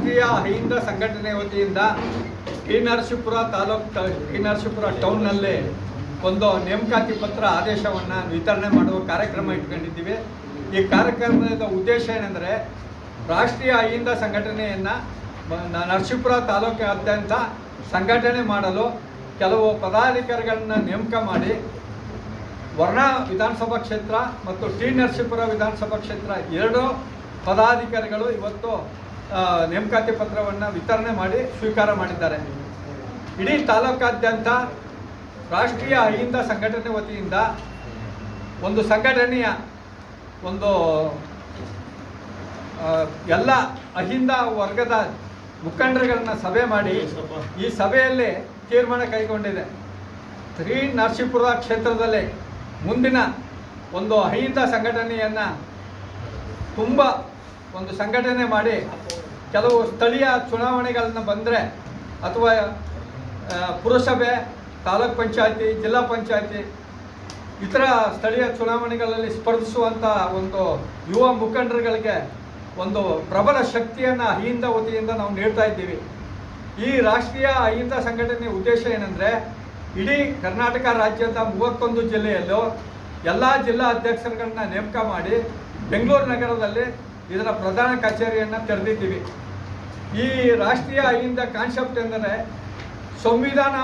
ರಾಷ್ಟ್ರೀಯ ಅಹಿಂದ ಸಂಘಟನೆ ವತಿಯಿಂದ ಟಿ ನರಸೀಪುರ ತಾಲೂಕು ಟಿ ನರಸೀಪುರ ಟೌನ್ನಲ್ಲಿ ಒಂದು ನೇಮಕಾತಿ ಪತ್ರ ಆದೇಶವನ್ನು ವಿತರಣೆ ಮಾಡುವ ಕಾರ್ಯಕ್ರಮ ಇಟ್ಕೊಂಡಿದ್ದೀವಿ. ಈ ಕಾರ್ಯಕ್ರಮದ ಉದ್ದೇಶ ಏನೆಂದರೆ ರಾಷ್ಟ್ರೀಯ ಅಹಿಂದ ಸಂಘಟನೆಯನ್ನು ನರಸೀಪುರ ತಾಲೂಕಾದ್ಯಂತ ಸಂಘಟನೆ ಮಾಡಲು ಕೆಲವು ಪದಾಧಿಕಾರಿಗಳನ್ನ ನೇಮಕ ಮಾಡಿ ವರ್ಣ ವಿಧಾನಸಭಾ ಕ್ಷೇತ್ರ ಮತ್ತು ಟಿ ನರಸೀಪುರ ವಿಧಾನಸಭಾ ಕ್ಷೇತ್ರ ಎರಡು ಪದಾಧಿಕಾರಿಗಳು ಇವತ್ತು ನೇಮಕಾತಿ ಪತ್ರವನ್ನು ವಿತರಣೆ ಮಾಡಿ ಸ್ವೀಕಾರ ಮಾಡಿದ್ದಾರೆ. ಇಡೀ ತಾಲೂಕಾದ್ಯಂತ ರಾಷ್ಟ್ರೀಯ ಅಹಿಂದ ಸಂಘಟನೆ ವತಿಯಿಂದ ಒಂದು ಸಂಘಟನೆಯ ಒಂದು ಎಲ್ಲ ಅಹಿಂದ ವರ್ಗದ ಮುಖಂಡರುಗಳನ್ನು ಸಭೆ ಮಾಡಿ ಈ ಸಭೆಯಲ್ಲಿ ತೀರ್ಮಾನ ಕೈಗೊಂಡಿದೆ. ಶ್ರೀ ನರಸೀಪುರ ಕ್ಷೇತ್ರದಲ್ಲಿ ಮುಂದಿನ ಒಂದು ಅಹಿಂದ ಸಂಘಟನೆಯನ್ನು ತುಂಬ ಒಂದು ಸಂಘಟನೆ ಮಾಡಿ ಕೆಲವು ಸ್ಥಳೀಯ ಚುನಾವಣೆಗಳನ್ನ ಬಂದರೆ ಅಥವಾ ಪುರಸಭೆ, ತಾಲೂಕ್ ಪಂಚಾಯತಿ, ಜಿಲ್ಲಾ ಪಂಚಾಯತಿ, ಇತರ ಸ್ಥಳೀಯ ಚುನಾವಣೆಗಳಲ್ಲಿ ಸ್ಪರ್ಧಿಸುವಂಥ ಒಂದು ಯುವ ಮುಖಂಡರುಗಳಿಗೆ ಒಂದು ಪ್ರಬಲ ಶಕ್ತಿಯನ್ನು ಅಹಿಂದ ವತಿಯಿಂದ ನಾವು ನೀಡ್ತಾ ಇದ್ದೀವಿ. ಈ ರಾಷ್ಟ್ರೀಯ ಅಹಿಂದ ಸಂಘಟನೆ ಉದ್ದೇಶ ಏನಂದರೆ, ಇಡೀ ಕರ್ನಾಟಕ ರಾಜ್ಯದ ಮೂವತ್ತೊಂದು ಜಿಲ್ಲೆಯಲ್ಲೂ ಎಲ್ಲ ಜಿಲ್ಲಾ ಅಧ್ಯಕ್ಷರುಗಳನ್ನ ನೇಮಕ ಮಾಡಿ ಬೆಂಗಳೂರು ನಗರದಲ್ಲಿ ಇದರ ಪ್ರಧಾನ ಕಚೇರಿಯನ್ನು ತೆರೆದಿದ್ದೀವಿ. ಈ ರಾಷ್ಟ್ರೀಯ ಅಹಿಂದ ಕಾನ್ಸೆಪ್ಟ್ ಎಂದರೆ ಸಂವಿಧಾನ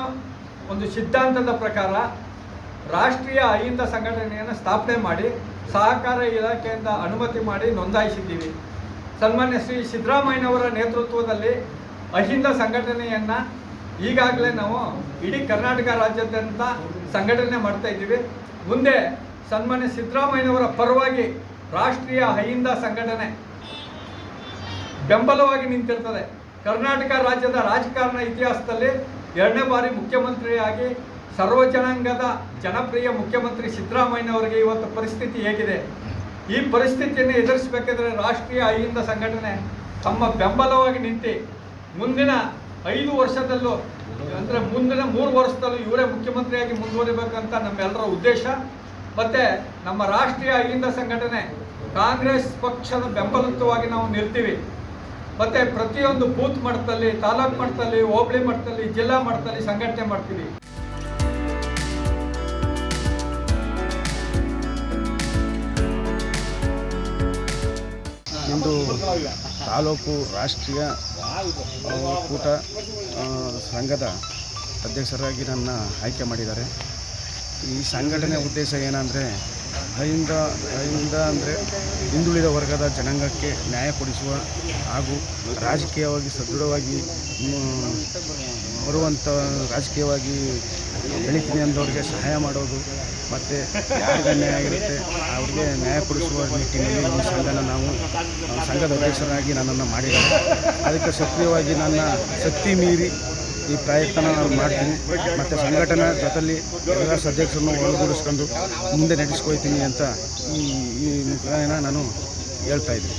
ಒಂದು ಸಿದ್ಧಾಂತದ ಪ್ರಕಾರ ರಾಷ್ಟ್ರೀಯ ಅಹಿಂದ ಸಂಘಟನೆಯನ್ನು ಸ್ಥಾಪನೆ ಮಾಡಿ ಸಹಕಾರ ಇಲಾಖೆಯಿಂದ ಅನುಮತಿ ಮಾಡಿ ನೋಂದಾಯಿಸಿದ್ದೀವಿ. ಸನ್ಮಾನ್ಯ ಶ್ರೀ ಸಿದ್ದರಾಮಯ್ಯನವರ ನೇತೃತ್ವದಲ್ಲಿ ಅಹಿಂದ ಸಂಘಟನೆಯನ್ನು ಈಗಾಗಲೇ ನಾವು ಇಡೀ ಕರ್ನಾಟಕ ರಾಜ್ಯಾದ್ಯಂತ ಸಂಘಟನೆ ಮಾಡ್ತಾ ಇದ್ದೀವಿ. ಮುಂದೆ ಸನ್ಮಾನ್ಯ ಸಿದ್ದರಾಮಯ್ಯನವರ ಪರವಾಗಿ ರಾಷ್ಟ್ರೀಯ ಅಹಿಂದ ಸಂಘಟನೆ. ಬೆಂಬಲವಾಗಿ ನಿಂತಿರ್ತದೆ. ಕರ್ನಾಟಕ ರಾಜ್ಯದ ರಾಜಕಾರಣ ಇತಿಹಾಸದಲ್ಲಿ ಎರಡನೇ ಬಾರಿ ಮುಖ್ಯಮಂತ್ರಿಯಾಗಿ ಸರ್ವ ಜನಾಂಗದ ಜನಪ್ರಿಯ ಮುಖ್ಯಮಂತ್ರಿ ಸಿದ್ದರಾಮಯ್ಯನವರಿಗೆ ಇವತ್ತು ಪರಿಸ್ಥಿತಿ ಹೇಗಿದೆ. ಈ ಪರಿಸ್ಥಿತಿಯನ್ನು ಎದುರಿಸಬೇಕಾದ್ರೆ ರಾಷ್ಟ್ರೀಯ ಅಹಿಂದ ಸಂಘಟನೆ ತಮ್ಮ ಬೆಂಬಲವಾಗಿ ನಿಂತು ಮುಂದಿನ ಐದು ವರ್ಷದಲ್ಲೂ ಅಂದರೆ ಮುಂದಿನ ಮೂರು ವರ್ಷದಲ್ಲೂ ಇವರೇ ಮುಖ್ಯಮಂತ್ರಿಯಾಗಿ ಮುಂದುವರಿಬೇಕಂತ ನಮ್ಮೆಲ್ಲರ ಉದ್ದೇಶ. ಮತ್ತು ನಮ್ಮ ರಾಷ್ಟ್ರೀಯ ಅಹಿಂದ ಸಂಘಟನೆ ಕಾಂಗ್ರೆಸ್ ಪಕ್ಷದ ಬೆಂಬಲಿತವಾಗಿ ನಾವು ನಿಲ್ತೀವಿ. ಮತ್ತು ಪ್ರತಿಯೊಂದು ಬೂತ್ ಮಟ್ಟದಲ್ಲಿ, ತಾಲೂಕು ಮಟ್ಟದಲ್ಲಿ, ಹೋಬಳಿ ಮಟ್ಟದಲ್ಲಿ, ಜಿಲ್ಲಾ ಮಟ್ಟದಲ್ಲಿ ಸಂಘಟನೆ ಮಾಡ್ತೀವಿ. ತಾಲೂಕು ರಾಷ್ಟ್ರೀಯ ಕೂಟ ಸಂಘದ ಅಧ್ಯಕ್ಷರಾಗಿ ನನ್ನ ಆಯ್ಕೆ ಮಾಡಿದ್ದಾರೆ. ಈ ಸಂಘಟನೆ ಉದ್ದೇಶ ಏನಂದರೆ ಅಹಿಂದ ಅಹಿಂದ ಅಂದರೆ ಹಿಂದುಳಿದ ವರ್ಗದ ಜನಾಂಗಕ್ಕೆ ನ್ಯಾಯ ಕೊಡಿಸುವ ಹಾಗೂ ರಾಜಕೀಯವಾಗಿ ಸದೃಢವಾಗಿ ಬರುವಂಥ ರಾಜಕೀಯವಾಗಿ ಬೆಳಿತೀನಿ ಅಂದವ್ರಿಗೆ ಸಹಾಯ ಮಾಡೋದು ಮತ್ತು ಯಾರಿಗೆ ನ್ಯಾಯ ಆಗಿರುತ್ತೆ ಅವ್ರಿಗೆ ನ್ಯಾಯ ಕೊಡಿಸುವ ನಿಟ್ಟಿನಲ್ಲಿ ಈ ಸಂಘನ ನಾವು, ಸಂಘದ ಅಧ್ಯಕ್ಷರಾಗಿ ನನ್ನನ್ನು ಮಾಡಿದ್ದಾರೆ. ಅದಕ್ಕೆ ಸಕ್ರಿಯವಾಗಿ ನನ್ನ ಶಕ್ತಿ ಮೀರಿ ಈ ಪ್ರಯತ್ನ ನಾನು ಮಾಡ್ತೀನಿ. ಮತ್ತು ಸಂಘಟನೆ ಜೊತೆಲಿ ಎಲ್ಲ ಸದಸ್ಯರನ್ನು ಒಳಗೂಡಿಸ್ಕೊಂಡು ಮುಂದೆ ನಡೆಸ್ಕೊಳ್ತೀನಿ ಅಂತ ಈ ಈ ನಾನು ಹೇಳ್ತಾ ಇದ್ದೀನಿ.